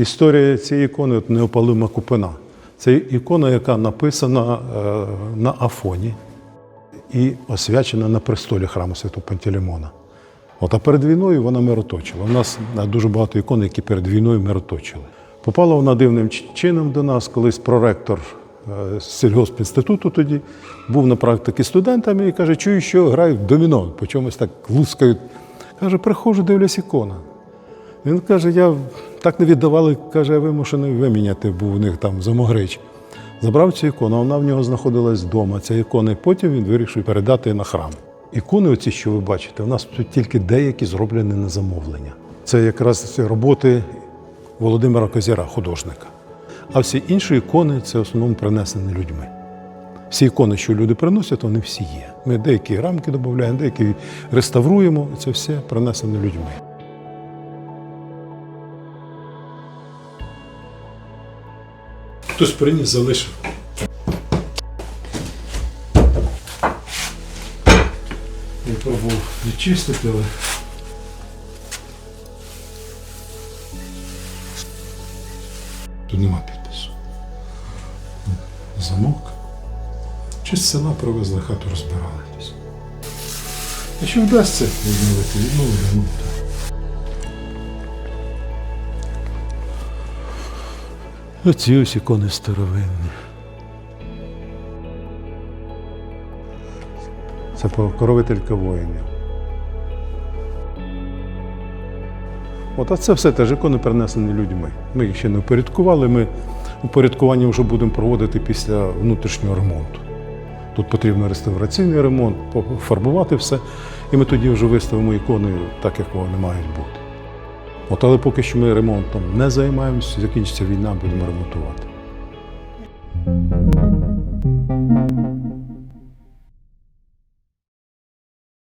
Історія цієї ікони неопалима купина. Це ікона, яка написана е, на Афоні і освячена на престолі храму Святого Пантелеймона. От, а перед війною вона мироточила. У нас е, дуже багато ікон, які перед війною мироточили. Попала вона дивним чином до нас, колись проректор е, сільгоспінституту тоді був на практиці студентами і каже, чую, що грають доміно, по чомусь так лускають. Каже, приходжу, дивлюсь ікона. Він каже, я так не віддавали, каже, вимушений виміняти, був у них там замогрич. Забрав цю ікону, вона в нього знаходилась вдома. Ця ікона, і потім він вирішив передати на храм. Ікони, оці, що ви бачите, у нас тут тільки деякі зроблені на замовлення. Це якраз роботи Володимира Козяра, художника. А всі інші ікони це в основному принесені людьми. Всі ікони, що люди приносять, вони всі є. Ми деякі рамки додаємо, деякі реставруємо, це все принесено людьми. Хтось приніс, залишив. Я пробував відчистити, але. Тут нема підпису. Замок. Чи з села привезли хату розбирали. Якщо вдасться відновити, відновити. Ну. Оці ось ікони старовинні. Це покровителька воїнів. От, а це все теж ікони перенесені людьми. Ми їх ще не упорядкували. Ми упорядкування вже будемо проводити після внутрішнього ремонту. Тут потрібен реставраційний ремонт, пофарбувати все, і ми тоді вже виставимо ікони так, як вони мають бути. От, але поки що ми ремонтом не займаємося, закінчиться війна, будемо ремонтувати.